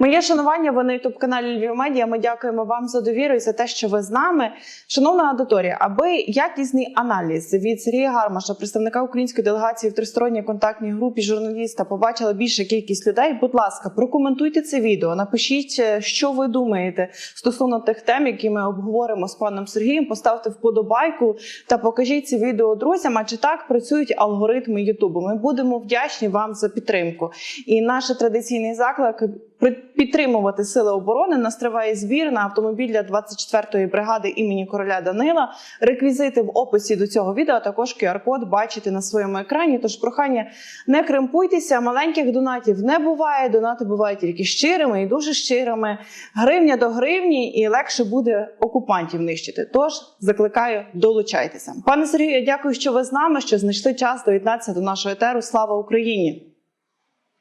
Моє шанування. Ви на ютуб каналі Львів Медіа. Ми дякуємо вам за довіру і за те, що ви з нами. Шановна аудиторія, аби якісний аналіз від Сергія Гармаша, представника української делегації в тристоронній контактній групі журналіста, побачила більша кількість людей. Будь ласка, прокоментуйте це відео. Напишіть, е, що ви думаєте стосовно тих тем, які ми обговоримо з паном Сергієм. Поставте вподобайку та покажіть це відео друзям. А чи так працюють алгоритми Ютубу? Ми будемо вдячні вам за підтримку. І наш традиційний заклик підтримувати сили оборони. Нас триває збір на автомобіль для 24-ї бригади імені короля Данила. Реквізити в описі до цього відео також QR-код бачите на своєму екрані. Тож прохання не кремпуйтеся. Маленьких донатів не буває. Донати бувають тільки щирими і дуже щирими. Гривня до гривні, і легше буде окупантів нищити. Тож закликаю, долучайтеся. Пане Сергію, я дякую, що ви з нами, що знайшли час доєднатися до нашого етеру. Слава Україні!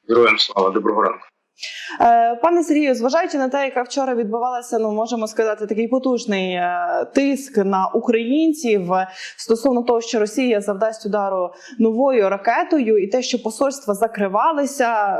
Героям слава, доброго ранку. Е, Пане Сергію, зважаючи на те, яка вчора відбувалася, ну можемо сказати, такий потужний е, тиск на українців стосовно того, що Росія завдасть удару новою ракетою, і те, що посольства закривалися.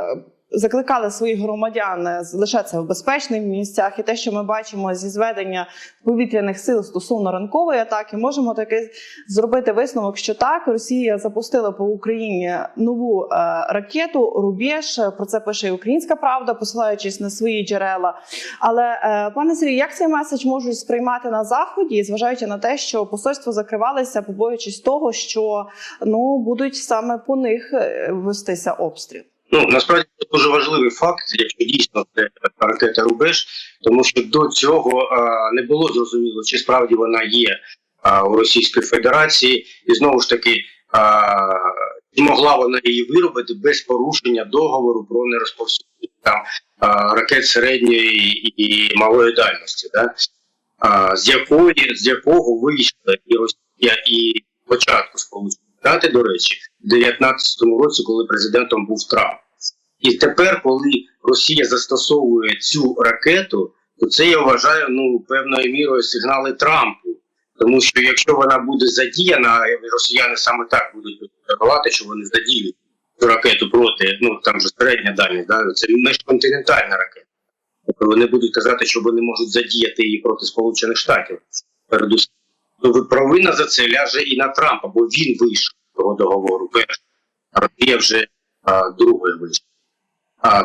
Закликали своїх громадян е, залишатися в безпечних місцях, і те, що ми бачимо зі зведення повітряних сил стосовно ранкової атаки, можемо таки зробити висновок, що так Росія запустила по Україні нову е, ракету Рубіж. Про це пише і Українська Правда, посилаючись на свої джерела. Але е, пане Сергію, як цей меседж можуть сприймати на заході, зважаючи на те, що посольства закривалися, побоюючись того, що ну будуть саме по них вестися обстріл. Ну насправді це дуже важливий факт, якщо дійсно це ракета Рубеж, тому що до цього а, не було зрозуміло, чи справді вона є а, у Російської Федерації, і знову ж таки а, могла вона її виробити без порушення договору про нерозповсюдження ракет середньої і малої дальності, да? а, з якої з якого вийшла і Росія, і початку Сполучені Штати, до речі, в 19-му році, коли президентом був Трамп. І тепер, коли Росія застосовує цю ракету, то це я вважаю ну певною мірою сигнали Трампу. Тому що якщо вона буде задіяна, росіяни саме так будуть реагувати, що вони задіють цю ракету проти, ну там же середня дальність, да, це міжконтинентальна ракета. Тобто вони будуть казати, що вони можуть задіяти її проти Сполучених Штатів. Передусім, то провина за це ляже і на Трампа, бо він вийшов того договору перший, а Росія вже а, другою вийшла.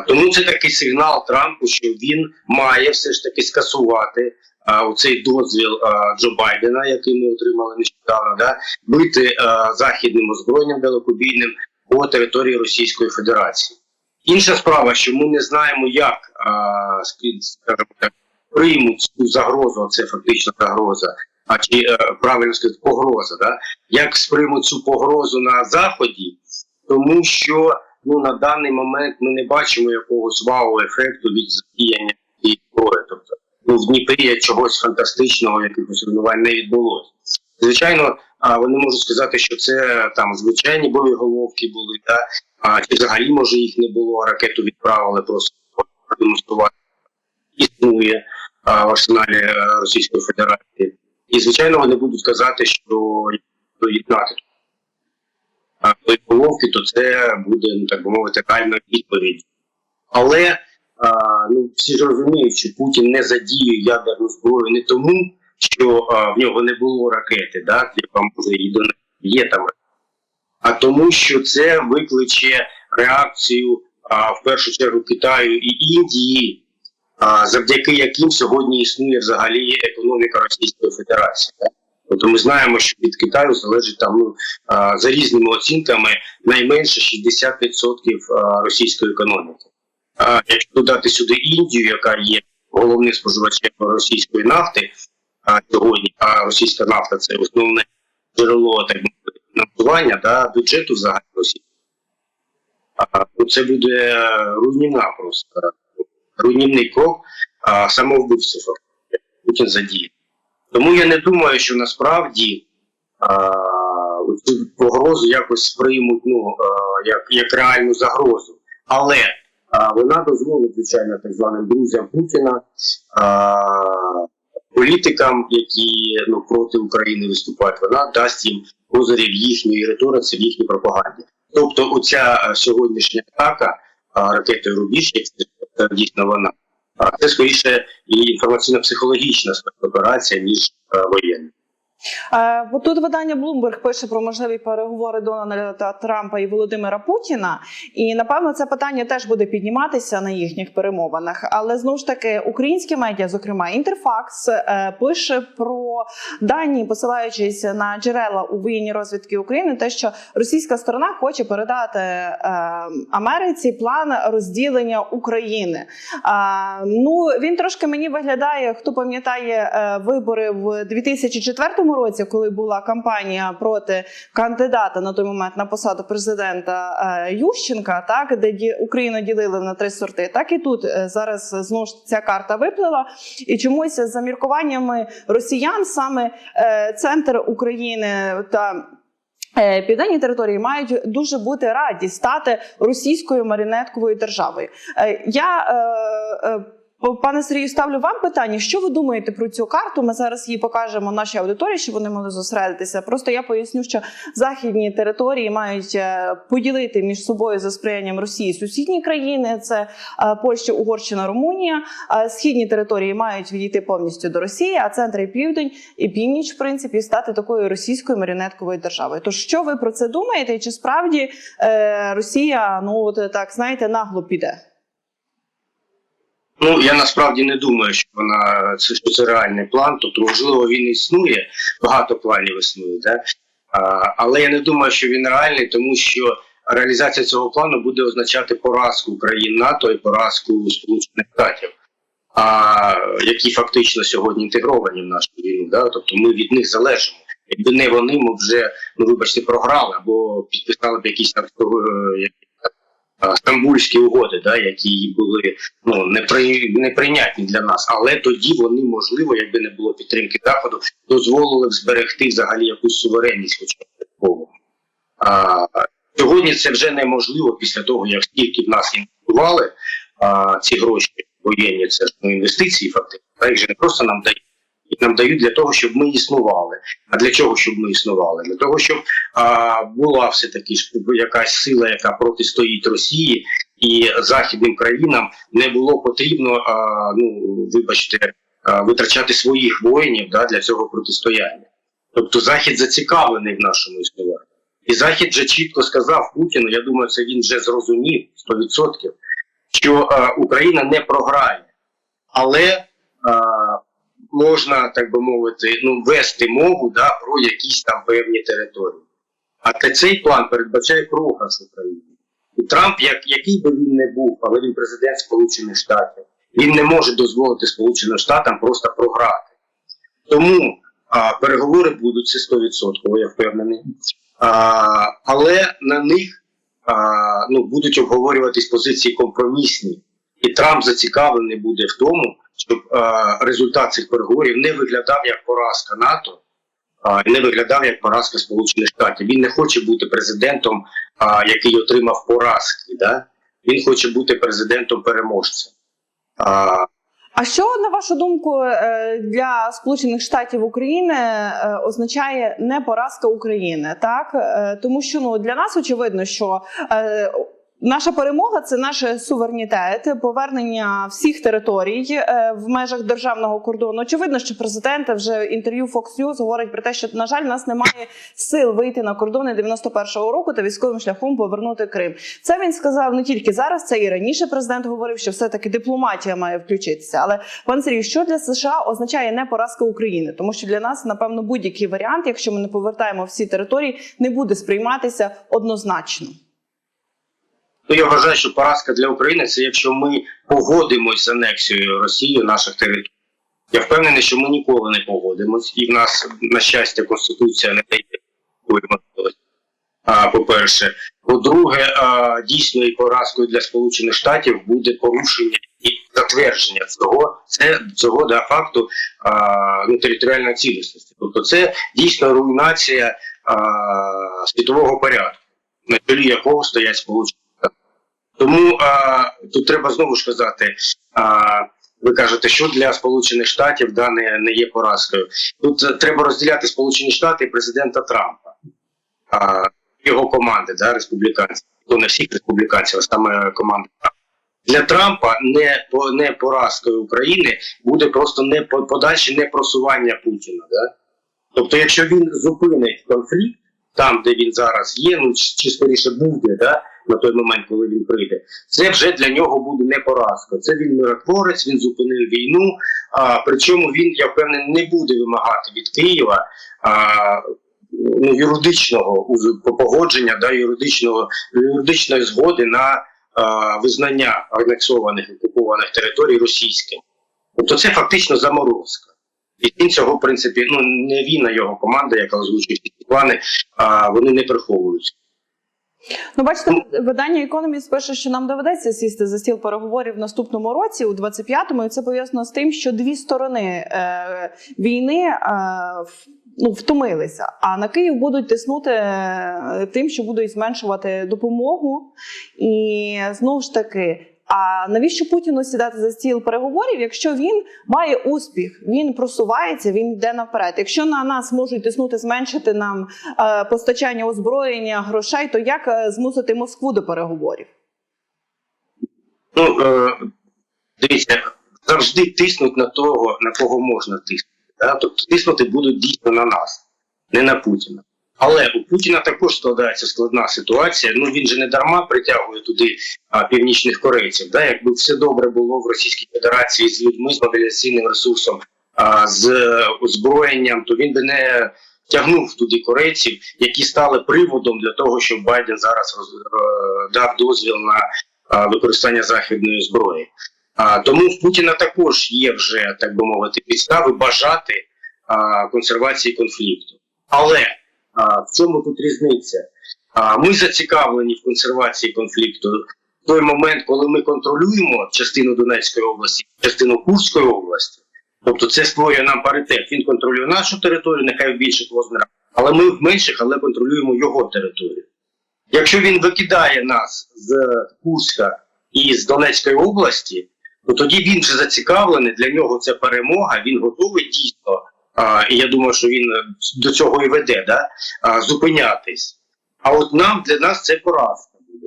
Тому це такий сигнал Трампу, що він має все ж таки скасувати а, цей дозвіл а, Джо Байдена, який ми отримали нещодавно, да, бити а, західним озброєнням далекобійним по території Російської Федерації. Інша справа, що ми не знаємо, як а, скажімо так, приймуть цю загрозу, це фактично загроза, а чи е, правильно сказати, погроза, да? як сприймуть цю погрозу на заході, тому що ну на даний момент ми не бачимо якогось вау-ефекту від задіяння цієї зброї. Тобто ну, в Дніпрі чогось фантастичного, якихось руйнувань не відбулося. Звичайно, вони можуть сказати, що це там звичайні боєголовки були, да? а чи взагалі може їх не було, ракету відправили просто продемонструвати. Існує а, в арсеналі е, Російської Федерації. І звичайно, вони будуть казати, що доєднати боєголовки, то це буде, ну так би мовити, реальна відповідь. Але а, ну, всі ж розуміють, що Путін не задіює ядерну зброю не тому, що а, в нього не було ракети, да, яка може і до є там, а тому, що це викличе реакцію а, в першу чергу Китаю і Індії, завдяки яким сьогодні існує взагалі економіка Російської Федерації. Тобто ми знаємо, що від Китаю залежить там ну, за різними оцінками найменше 60% російської економіки. Якщо додати сюди Індію, яка є головним споживачем російської нафти сьогодні, а російська нафта це основне джерело так фінансування да, бюджету взагалі Росії, то це буде руйнівна просто руйнівний крок а, самовбивство Путін задіє. Тому я не думаю, що насправді а, цю погрозу якось сприймуть ну, а, як, як реальну загрозу. Але а, вона дозволить, звичайно, так званим друзям Путіна, а, політикам, які ну, проти України виступають, вона дасть їм козирів їхньої риториці, в їхній пропаганді. Тобто, оця сьогоднішня атака ракетою Рубіж, як це дійсно вона, А це скоріше і інформаційно-психологічна спецоперація, ніж е, воєнна. Е, бо тут видання Bloomberg пише про можливі переговори Дональда Трампа і Володимира Путіна. І напевно це питання теж буде підніматися на їхніх перемовинах. Але знову ж таки, українські медіа, зокрема Інтерфакс, е, пише про дані, посилаючись на джерела у воєнній розвідки України, те, що російська сторона хоче передати е, Америці план розділення України. Ну він трошки мені виглядає, хто пам'ятає е, вибори в 2004 році, коли була кампанія проти кандидата на той момент на посаду президента е, Ющенка, так де Україну ділили на три сорти. Так і тут е, зараз знову ж ця карта виплила, і чомусь за міркуваннями росіян саме е, центр України та. Південні території мають дуже бути раді стати російською марінетковою державою. Я пане Сергію, ставлю вам питання. Що ви думаєте про цю карту? Ми зараз її покажемо нашій аудиторії, щоб вони могли зосередитися. Просто я поясню, що західні території мають е, поділити між собою за сприянням Росії сусідні країни: це е, Польща, Угорщина, Румунія. Е, Східні території мають відійти повністю до Росії, а центр і південь і північ, в принципі, стати такою російською маріонетковою державою. Тож що ви про це думаєте? Чи справді Росія, ну от так знаєте, нагло піде? Ну я насправді не думаю, що вона це що це реальний план. Тобто, можливо, він існує, багато планів існує, да? а, але я не думаю, що він реальний, тому що реалізація цього плану буде означати поразку країн НАТО і поразку Сполучених Штатів, а які фактично сьогодні інтегровані в нашу війну. Да? Тобто ми від них залежимо. Якби не вони, ми вже ну вибачте, програли або підписали б якісь е, стамбульські угоди, да, які були ну непри, неприйнятні для нас. Але тоді вони, можливо, якби не було підтримки заходу, дозволили б зберегти взагалі якусь суверенність, хоча б. А сьогодні це вже неможливо після того, як стільки в нас інвестували а, ці гроші воєнні, це ж ну, інвестиції, фактично. Їх же не просто нам дають. Їх нам дають для того, щоб ми існували. А для чого щоб ми існували? Для того, щоб а, була все таки якась сила, яка протистоїть Росії, і західним країнам не було потрібно, а, ну вибачте, а, витрачати своїх воїнів да, для цього протистояння. Тобто Захід зацікавлений в нашому існуванні. І Захід вже чітко сказав Путіну, я думаю, це він вже зрозумів 100%, що а, Україна не програє, але а, можна, так би мовити, ну, вести мову да, про якісь там певні території. А цей план передбачає програш України. І Трамп, як, який би він не був, але він президент Сполучених Штатів, він не може дозволити Сполученим Штатам просто програти. Тому а, переговори будуть це 100%, я впевнений. А, але на них а, ну, будуть обговорюватись позиції компромісні. І Трамп зацікавлений буде в тому, щоб а, результат цих переговорів не виглядав як поразка НАТО, не виглядав як поразка Сполучених Штатів. Він не хоче бути президентом, який отримав поразки. Да? Він хоче бути президентом переможцем. А, що на вашу думку е, для Сполучених Штатів України е, означає не поразка України? Так Е, тому що ну для нас очевидно, що е, наша перемога це наш суверенітет, повернення всіх територій е, в межах державного кордону. Очевидно, що президент вже в інтерв'ю Fox News говорить про те, що на жаль, у нас немає сил вийти на кордони 91-го року та військовим шляхом повернути Крим. Це він сказав не тільки зараз, це і раніше президент говорив, що все таки дипломатія має включитися. Але пан Сергій, що для США означає не поразка України? Тому що для нас, напевно, будь-який варіант, якщо ми не повертаємо всі території, не буде сприйматися однозначно. Ну, я вважаю, що поразка для України це якщо ми погодимось з анексією Росії наших територій. Я впевнений, що ми ніколи не погодимось, і в нас, на щастя, Конституція не дає можливості. По-перше, по-друге, дійсно і поразкою для Сполучених Штатів буде порушення і затвердження цього, це цього де факту ну, територіальної цілісності. Тобто, це дійсно руйнація а, світового порядку, на чолі якого стоять Сполучені. Тому а, тут треба знову ж казати. А, ви кажете, що для Сполучених Штатів да, не, є поразкою. Тут е, треба розділяти Сполучені Штати і президента Трампа, а, його команди, да, республіканців. То не всіх республіканців, а саме команди. Для Трампа не не поразкою України буде просто не по- подальше не просування Путіна. Да? Тобто, якщо він зупинить конфлікт там, де він зараз є, ну чи скоріше буде, да, на той момент, коли він прийде, це вже для нього буде не поразка. Це він миротворець, він зупинив війну. А причому він, я впевнений, не буде вимагати від Києва а, ну, юридичного погодження, да, юридичного юридичної згоди на а, визнання анексованих окупованих територій російським. Тобто це фактично заморозка. І він цього, в принципі, ну не він, а його команда, яка озвучує ці плани, а вони не приховують. Ну, бачите, видання Economist пише, що нам доведеться сісти за стіл переговорів в наступному році, у 25-му, і це пов'язано з тим, що дві сторони е, війни е, ну, втомилися. А на Київ будуть тиснути е, тим, що будуть зменшувати допомогу. І знову ж таки. А навіщо Путіну сідати за стіл переговорів, якщо він має успіх, він просувається, він йде наперед. Якщо на нас можуть тиснути, зменшити нам е, постачання озброєння, грошей, то як е, змусити Москву до переговорів? Ну е, дивіться, завжди тиснуть на того, на кого можна тиснути. Да? Тобто тиснути будуть дійсно на нас, не на Путіна. Але у Путіна також складається складна ситуація. Ну він же не дарма притягує туди а, північних корейців. Да? Якби все добре було в Російській Федерації з людьми, з мобіляційним ресурсом, а, з озброєнням, то він би не тягнув туди корейців, які стали приводом для того, щоб Байден зараз роз, е, дав дозвіл на а, використання західної зброї. А, тому в Путіна також є вже, так би мовити, підстави бажати а, консервації конфлікту. Але а, в чому тут різниця? А, ми зацікавлені в консервації конфлікту в той момент, коли ми контролюємо частину Донецької області, частину Курської області. Тобто це створює нам паритет. Він контролює нашу територію, нехай в більших розмірах, але ми в менших, але контролюємо його територію. Якщо він викидає нас з Курська і з Донецької області, то тоді він вже зацікавлений, для нього це перемога, він готовий дійсно, і я думаю, що він е, до цього і веде, да, а, зупинятись. А от нам для нас це поразка буде.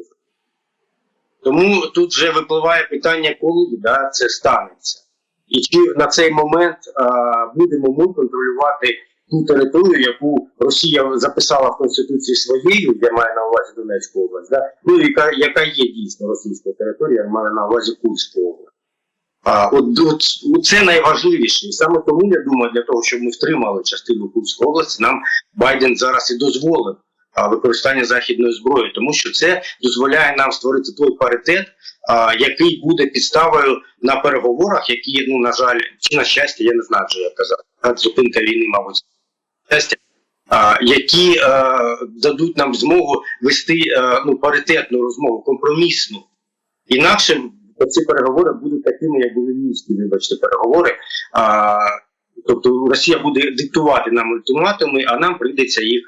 Тому тут вже випливає питання, коли да, це станеться. І чи на цей момент а, будемо ми контролювати ту територію, яку Росія записала в Конституції своєю, я маю на увазі Донецьку область, да? ну яка, яка є дійсно російською територією, я маю на увазі Курську область. А, от, от, от це найважливіше. І саме тому я думаю, для того, щоб ми втримали частину Курської області, нам Байден зараз і дозволив а, використання західної зброї, тому що це дозволяє нам створити той паритет, а, який буде підставою на переговорах, які, ну на жаль, чи на щастя, я не знаю, вже як казав, зупинка війни, мабуть, щастя, які а, дадуть нам змогу вести а, ну, паритетну розмову, компромісну. Інакше ці переговори будуть такими, як були мінські, вибачте, переговори. А, тобто Росія буде диктувати нам ультиматуми, а нам прийдеться їх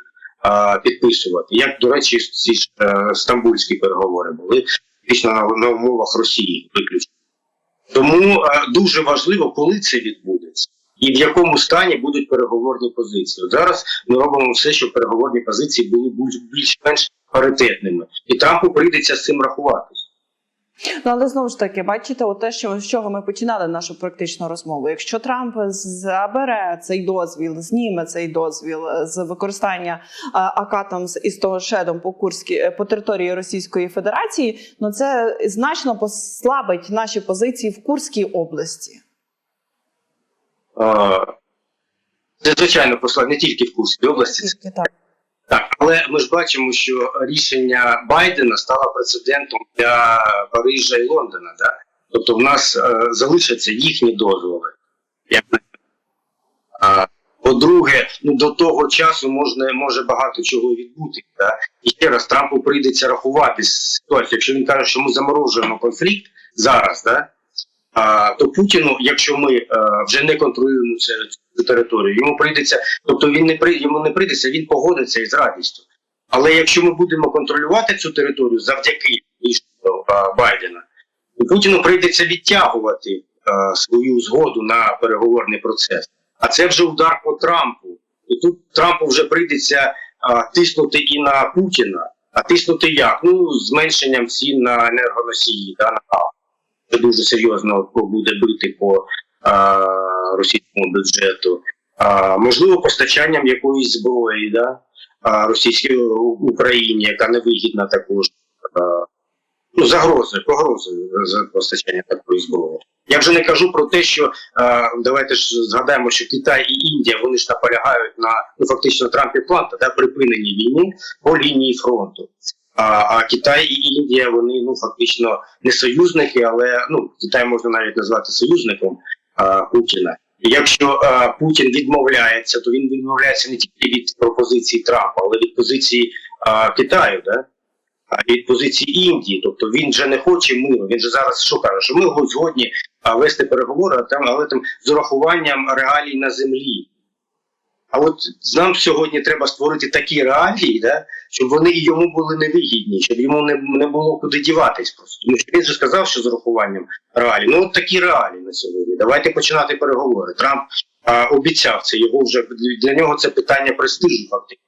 а, підписувати. Як, до речі, ці ж е, стамбульські переговори були фактично на, на умовах Росії виключно. Тому е, дуже важливо, коли це відбудеться. І в якому стані будуть переговорні позиції. Зараз ми робимо все, щоб переговорні позиції були більш- більш-менш паритетними. І Трампу прийдеться з цим рахуватись. Ну але знову ж таки, бачите, от те, що з чого ми починали нашу практичну розмову. Якщо Трамп забере цей дозвіл, зніме цей дозвіл е, з використання е, акатом з із того шедом по Курській е, по території Російської Федерації, ну це значно послабить наші позиції в Курській області. Це звичайно послання не тільки в Курській області, Тільки так. Але ми ж бачимо, що рішення Байдена стало прецедентом для Парижа і Лондона. Да? Тобто, в нас е, залишаться їхні дозволи. А, по-друге, ну до того часу можна може багато чого відбути. Да? І ще раз Трампу прийдеться рахувати ситуацією. Якщо він каже, що ми заморожуємо конфлікт зараз, да? А, то Путіну, якщо ми е, вже не контролюємо цю територію, йому прийдеться, тобто він не при йому не прийдеться, він погодиться із радістю. Але якщо ми будемо контролювати цю територію завдяки рішенню Байдена, то Путіну прийдеться відтягувати е, свою згоду на переговорний процес. А це вже удар по Трампу. І тут Трампу вже прийдеться е, тиснути і на Путіна, а тиснути як? Ну, зменшенням цін на енергоносії, да, на газ. Дуже серйозно буде бити по а, російському бюджету. А, можливо, постачанням якоїсь зброї, да? російській Україні, яка невигідна також. А, ну, загрозою, погрозою за постачання такої зброї. Я вже не кажу про те, що е, давайте ж згадаємо, що Китай і Індія вони ж наполягають на ну фактично Трамп і планта да, припиненні війни по лінії фронту. А, а Китай і Індія вони ну фактично не союзники, але ну Китай можна навіть назвати союзником а, Путіна. Якщо а, Путін відмовляється, то він відмовляється не тільки від пропозиції Трампа, але від позиції а, Китаю, да? а від позиції Індії. Тобто він вже не хоче миру. Він же зараз що каже, що ми згодні а, вести переговори, а там, але там з урахуванням реалій на землі. А от нам сьогодні треба створити такі реалії, да, щоб вони йому були невигідні, щоб йому не, не було куди діватись просто. Тому що він же сказав, що з урахуванням реалій. Ну от такі реалії на сьогодні. Давайте починати переговори. Трамп а, обіцяв це. Його вже для нього це питання престижу, фактично.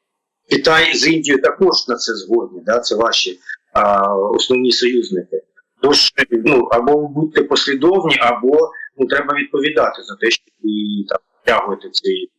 Китай з Індією також на це згодні. Да? Це ваші а, основні союзники. Тож ну або будьте послідовні, або ну треба відповідати за те, що ви там втягуєте цей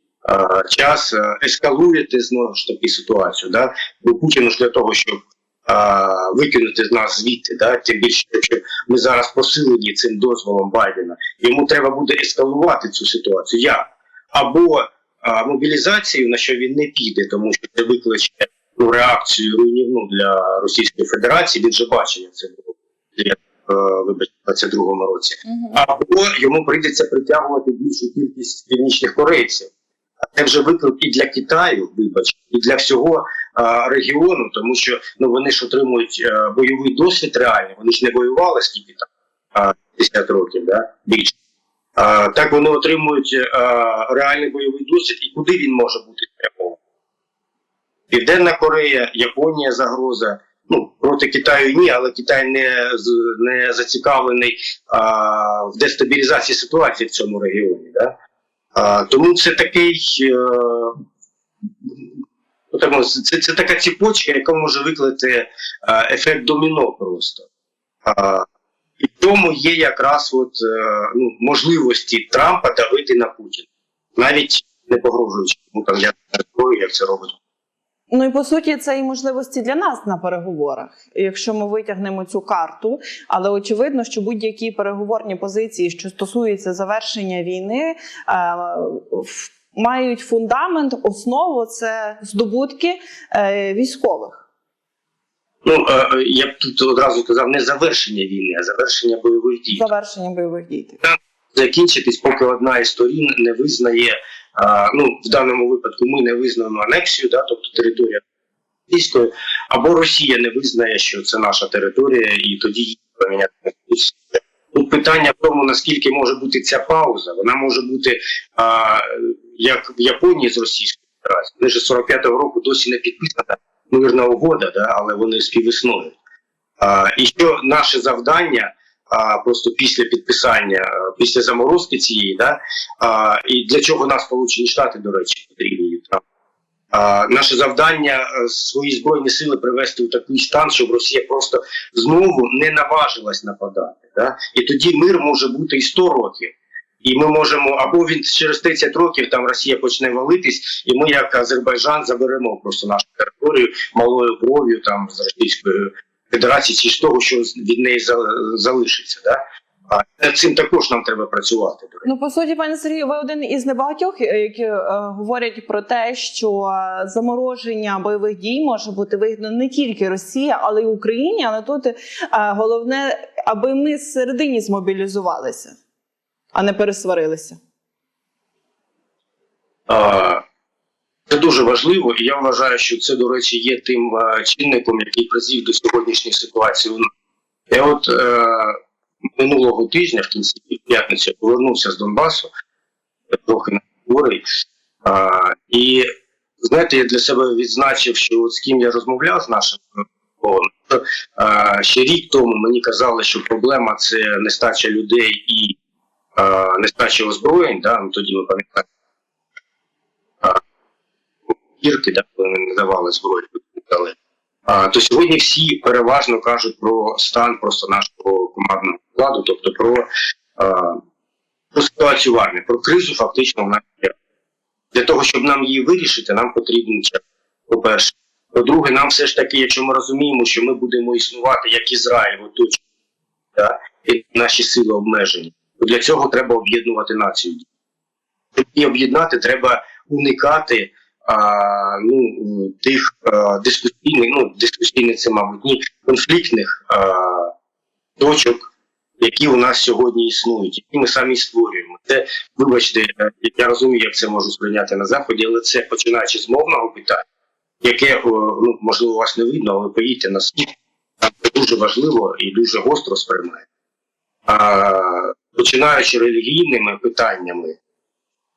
час, ескалуєте знову ж таки ситуацію. Да? Бо Путіну ж для того, щоб а, викинути з нас звідти, да? тим більше, якщо ми зараз посилені цим дозволом Байдена, йому треба буде ескалувати цю ситуацію. Як? Або а, мобілізацію, на що він не піде, тому що це викличе ну, реакцію руйнівну для Російської Федерації. Він же бачення це було е, вибачте, в 22-му році. Або йому прийдеться притягувати більшу кількість північних корейців. Це вже виклик і для Китаю, вибач, і для всього а, регіону, тому що ну вони ж отримують а, бойовий досвід реальний. Вони ж не воювали скільки там 50 років, да? більше. А, так вони отримують а, реальний бойовий досвід, і куди він може бути спрямований? Південна Корея, Японія загроза. Ну, проти Китаю ні, але Китай не, не зацікавлений а, в дестабілізації ситуації в цьому регіоні. Да? Тому це такий. Е, ну, мовити, це, це така ціпочка, яка може викликати е, ефект доміно просто. І в тому є якраз от, е, ну, можливості Трампа давити на Путіна, навіть не погрожуючи йому там не зброю, як це робить. Ну і по суті, це і можливості для нас на переговорах, якщо ми витягнемо цю карту. Але очевидно, що будь-які переговорні позиції, що стосуються завершення війни, е, мають фундамент, основу це здобутки е, військових. Ну, е, я б тут одразу казав не завершення війни, а завершення бойових дій. Завершення бойових дій. закінчитись, поки одна із сторін не визнає. Ну в даному випадку ми не визнаємо анексію, да, тобто територія російської, або Росія не визнає, що це наша територія, і тоді її поміняти. Тут питання в тому, наскільки може бути ця пауза. Вона може бути а, як в Японії з Російською Федерацією. Вони ж 45-го року досі не підписана мирна угода, да, але вони співіснують. А, і що наше завдання а, просто після підписання, після заморозки цієї, да, а, і для чого нас Сполучені Штати, до речі, потрібні. А, наше завдання свої збройні сили привести у такий стан, щоб Росія просто знову не наважилась нападати. Да? І тоді мир може бути і 100 років. І ми можемо, або він через 30 років там Росія почне валитись, і ми, як Азербайджан, заберемо просто нашу територію малою кров'ю там з Російської Федерації, чи з того, що від неї залишиться. Да? А над цим також нам треба працювати. Ну, по суті, пане Сергію, ви один із небагатьох, е, які е, говорять про те, що е, замороження бойових дій може бути вигідно не тільки Росії, але й Україні. Але тут е, головне, аби ми зсередині змобілізувалися, а не пересварилися. А, Це дуже важливо, і я вважаю, що це, до речі, є тим а, чинником, який призвів до сьогоднішньої ситуації. Я от е, минулого тижня, в кінці п'ятниці, повернувся з Донбасу, трохи не хворий. А, і знаєте, я для себе відзначив, що от з ким я розмовляв з нашим що, ще рік тому мені казали, що проблема це нестача людей і а, нестача озброєнь. Да? Ну, тоді ми пам'ятаємо гірки, да, коли не давали зброю, а, то сьогодні всі переважно кажуть про стан просто нашого командного складу. тобто про, е, про ситуацію в армії, про кризу фактично в є. Для того, щоб нам її вирішити, нам потрібен час. По-перше. По-друге, нам все ж таки, якщо ми розуміємо, що ми будемо існувати як Ізраїль, в оточенні, да, і наші сили обмежені, то для цього треба об'єднувати націю. Щоб її об'єднати, треба уникати а, ну, тих дискусійних, ну, дискусійних це, мабуть, ні, конфліктних точок, які у нас сьогодні існують, які ми самі створюємо. Це, вибачте, я розумію, як це можу сприйняти на заході, але це починаючи з мовного питання, яке ну, можливо вас не видно, але поїдьте на схід, це дуже важливо і дуже гостро сприймає. А, починаючи релігійними питаннями,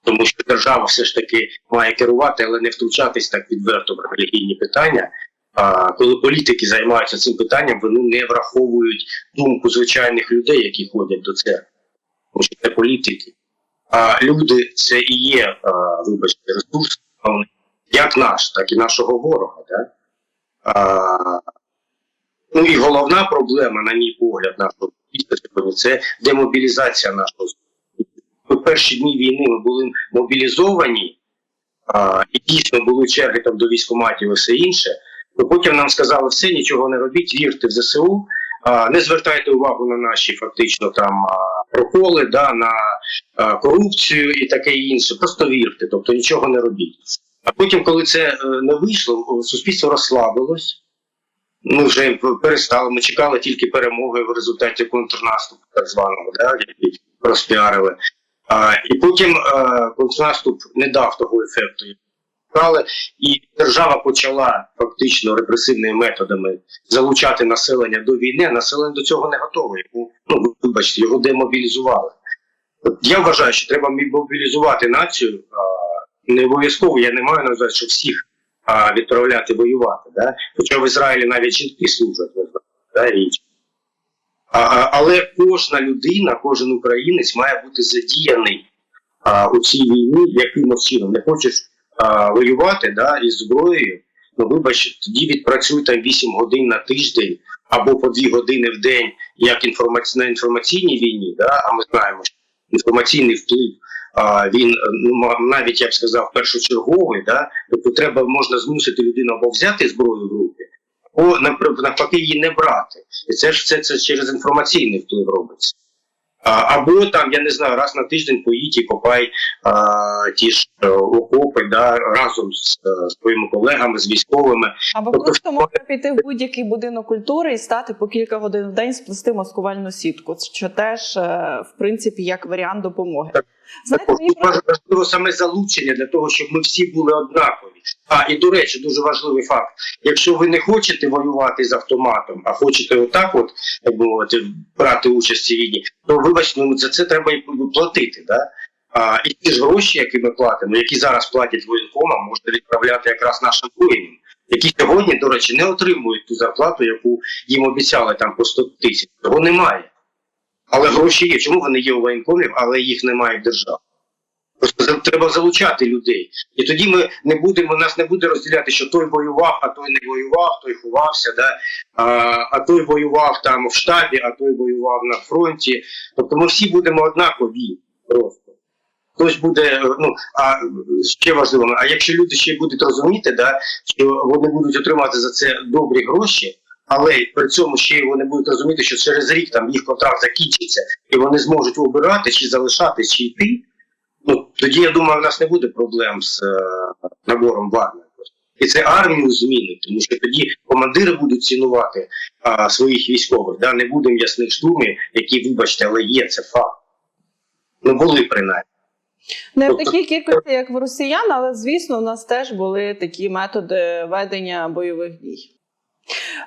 тому що держава все ж таки має керувати, але не втручатись так відверто в релігійні питання. А коли політики займаються цим питанням, вони не враховують думку звичайних людей, які ходять до церкви. Тому що це політики. А люди це і є, а, вибачте, ресурс, як наш, так і нашого ворога. Да? А, ну і головна проблема, на мій погляд, нашого це демобілізація нашого перші дні війни ми були мобілізовані, а, і дійсно були черги там до військкоматів і все інше. То потім нам сказали, все, нічого не робіть, вірте в ЗСУ, а, не звертайте увагу на наші фактично там проколи, да, на а, корупцію і таке інше. Просто вірте, тобто нічого не робіть. А потім, коли це е, не вийшло, суспільство розслабилось. Ми вже перестали, ми чекали тільки перемоги в результаті контрнаступу, так званого, да, який розпіарили. І потім е, контрнаступ не дав того ефекту, але і держава почала фактично репресивними методами залучати населення до війни, населення до цього не готове. Ну вибачте, його демобілізували. Я вважаю, що треба мобілізувати націю. Не обов'язково я не маю на увазі, що всіх відправляти воювати. Да? Хоча в Ізраїлі навіть жінки служать, да, річ. Але кожна людина, кожен українець має бути задіяний у цій війні якимось чином. Не хочеш воювати да, із зброєю, ну вибач, тоді відпрацюй там 8 годин на тиждень або по 2 години в день, як інформаці... на інформаційній війні, да, а ми знаємо, що інформаційний вплив. А він ну, навіть я б сказав першочерговий, да? тобто треба можна змусити людину або взяти зброю в руки, навпаки її не брати. І це ж це, це через інформаційний вплив робиться. Або там, я не знаю, раз на тиждень поїдь і копай а, ті ж окопи да, разом з е, своїми колегами, з військовими. Або Тобто, просто можна піти в будь-який будинок культури і стати по кілька годин в день сплести маскувальну сітку, що теж, е, в принципі, як варіант допомоги. Так. Знаєте, мені важливо саме залучення для того, щоб ми всі були однакові. А і до речі, дуже важливий факт: якщо ви не хочете воювати з автоматом, а хочете отак, от як би мовити, брати участь цій війні, то вибачте, ну за це треба і платити. Да? А, і ті ж гроші, які ми платимо, які зараз платять воєнкомам, можна відправляти якраз нашим воїнам, які сьогодні, до речі, не отримують ту зарплату, яку їм обіцяли там по 100 тисяч. Того немає. Але гроші є. Чому вони є у воєнкомів, але їх немає в державі? Просто треба залучати людей. І тоді ми не будемо, нас не буде розділяти, що той воював, а той не воював, той ховався, да? а, а той воював там в штабі, а той воював на фронті. Тобто ми всі будемо однакові просто. Хтось буде, е, ну а ще важливо, а якщо люди ще будуть розуміти, да, що вони будуть отримати за це добрі гроші, але при цьому ще вони будуть розуміти, що через рік там їх контракт закінчиться, і вони зможуть обирати чи залишатись, чи йти. Ну тоді я думаю, в нас не буде проблем з е, набором в армію. І це армію змінить, тому що тоді командири будуть цінувати а, своїх військових. Да? Не буде м'ясних штурмів, які, вибачте, але є це факт. Ну були принаймні. Не в Тобто- такій кількості, як в росіян, але звісно, у нас теж були такі методи ведення бойових дій.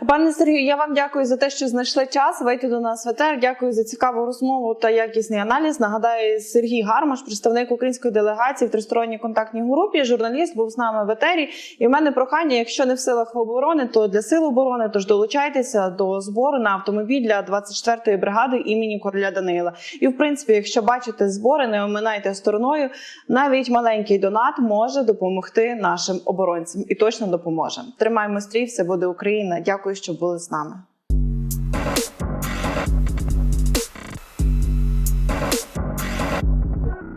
Пане Сергію, я вам дякую за те, що знайшли час вийти до нас в етер. Дякую за цікаву розмову та якісний аналіз. Нагадаю, Сергій Гармаш, представник української делегації в тристоронній контактній групі. Журналіст був з нами в етері. І в мене прохання, якщо не в силах оборони, то для сил оборони. Тож долучайтеся до збору на автомобіль для 24-ї бригади імені короля Данила. І в принципі, якщо бачите збори, не оминайте стороною. Навіть маленький донат може допомогти нашим оборонцям і точно допоможе. Тримаємо стрій, все буде Дякую, що були з нами.